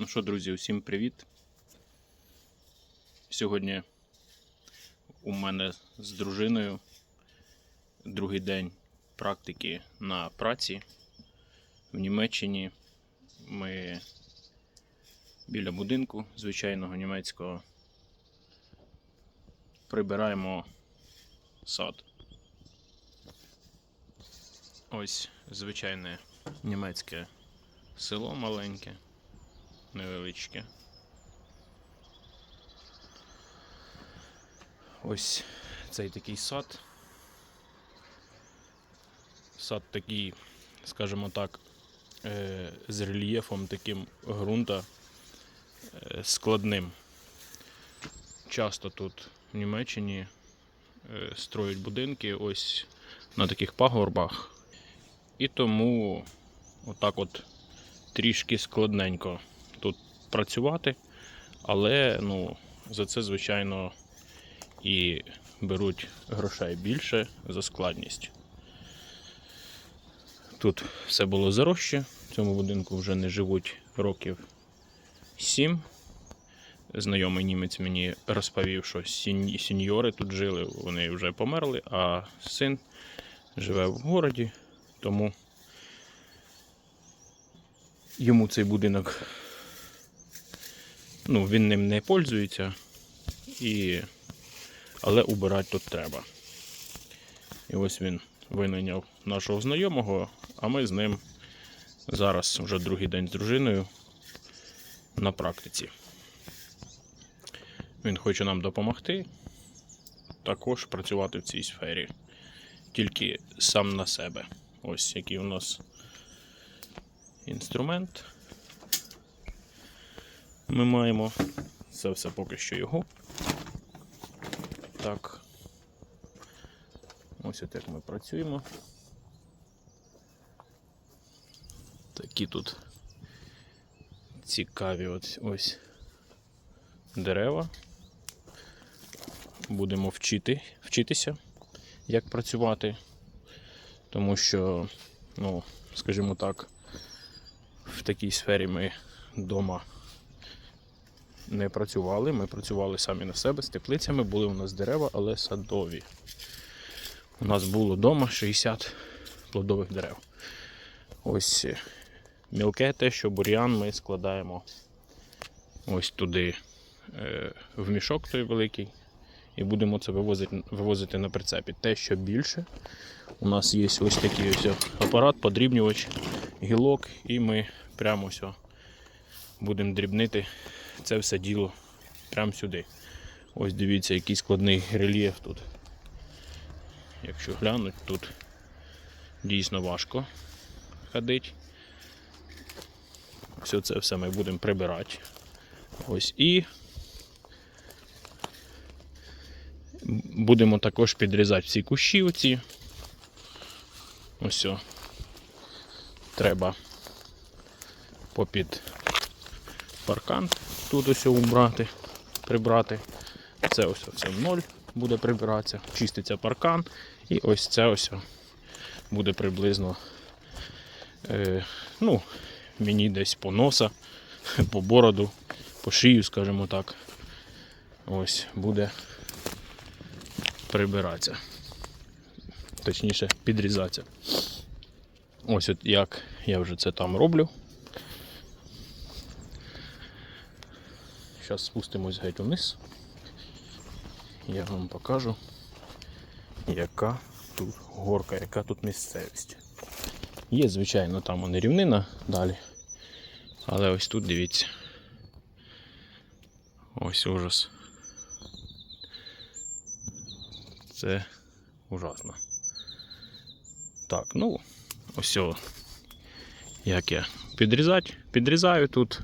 Ну що, друзі, усім привіт. Сьогодні у мене з дружиною другий день практики на праці в Німеччині. Ми біля будинку звичайного німецького прибираємо сад. Ось звичайне німецьке село маленьке невеличке. Ось цей такий сад. Сад такий, скажімо так, е, з рельєфом таким ґрунта е, складним. Часто тут в Німеччині е, строять будинки ось на таких пагорбах. І тому отак от трішки складненько працювати, але ну, за це, звичайно, і беруть грошей більше за складність. Тут все було зарожче, в цьому будинку вже не живуть років 7. Знайомий німець мені розповів, що сінь- сіньори тут жили, вони вже померли, а син живе в городі, тому йому цей будинок, ну, він ним не пользується, і... але убирати тут треба. І ось він винайняв нашого знайомого, а ми з ним зараз вже другий день з дружиною на практиці. Він хоче нам допомогти також працювати в цій сфері, тільки сам на себе. Ось який у нас інструмент. Ми маємо. Це все поки що його. Так. Ось от як ми працюємо. Такі тут цікаві ось, ось дерева. Будемо вчити, вчитися, як працювати, тому що, ну, скажімо так, в такій сфері ми вдома не працювали. Ми працювали самі на себе з теплицями, були у нас дерева, але садові. У нас було вдома 60 плодових дерев. Ось е, мілке те, що бур'ян ми складаємо ось туди е, в мішок той великий. І будемо це вивозити, вивозити на прицепі. Те, що більше, у нас є ось такий ось апарат, подрібнювач, гілок, і ми прямо ось будемо дрібнити це все діло прямо сюди. Ось дивіться, який складний рельєф тут. Якщо глянуть, тут дійсно важко ходити. Все це все ми будемо прибирати. Ось і будемо також підрізати всі кущі оці. Ось. Треба попід паркан тут ось убрати, прибрати. Це ось це в ноль буде прибиратися, чиститься паркан. І ось це ось буде приблизно е, ну, мені десь по носа, по бороду, по шию, скажімо так. Ось буде прибиратися. Точніше, підрізатися. Ось от як я вже це там роблю. Зараз спустимось геть униз. Я вам покажу, яка тут горка, яка тут місцевість. Є, звичайно, там вона рівнина далі. Але ось тут дивіться. Ось ужас. Це ужасно. Так, ну, ось як я підрізати, підрізаю тут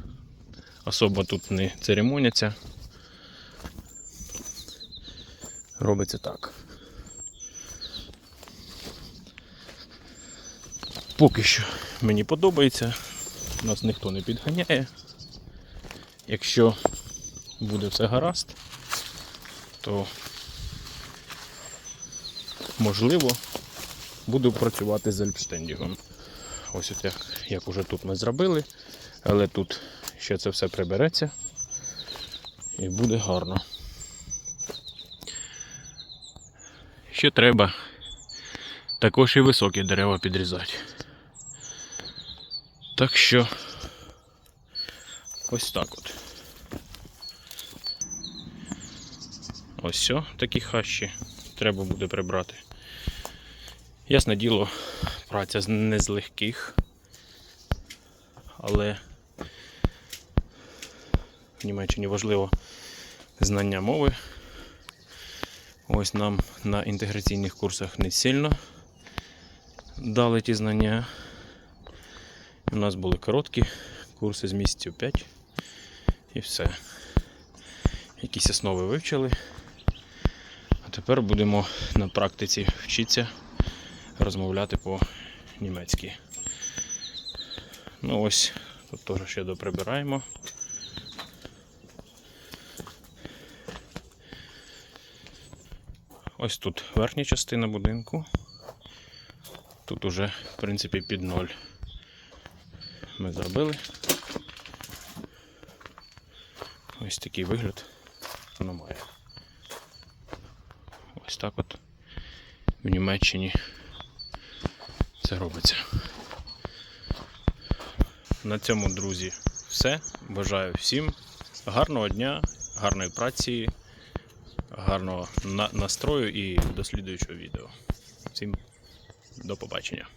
особо тут не церемоняться. Робиться так. Поки що мені подобається, нас ніхто не підганяє. Якщо буде все гаразд, то можливо буду працювати з альпштендігом. Ось от як, як уже тут ми зробили, але тут ще це все прибереться і буде гарно. Ще треба також і високі дерева підрізати. Так що ось так от. Ось все, такі хащі треба буде прибрати. Ясне діло, праця не з легких, але в Німеччині важливо знання мови. Ось нам на інтеграційних курсах не сильно дали ті знання. У нас були короткі курси з місяців 5 і все. Якісь основи вивчили. А тепер будемо на практиці вчитися розмовляти по-німецьки. Ну ось, тут теж ще доприбираємо. Ось тут верхня частина будинку. Тут уже, в принципі, під ноль ми зробили. Ось такий вигляд воно має. Ось так от в Німеччині це робиться. На цьому, друзі, все. Бажаю всім гарного дня, гарної праці, гарного на- настрою і до слідуючого відео. Всім до побачення.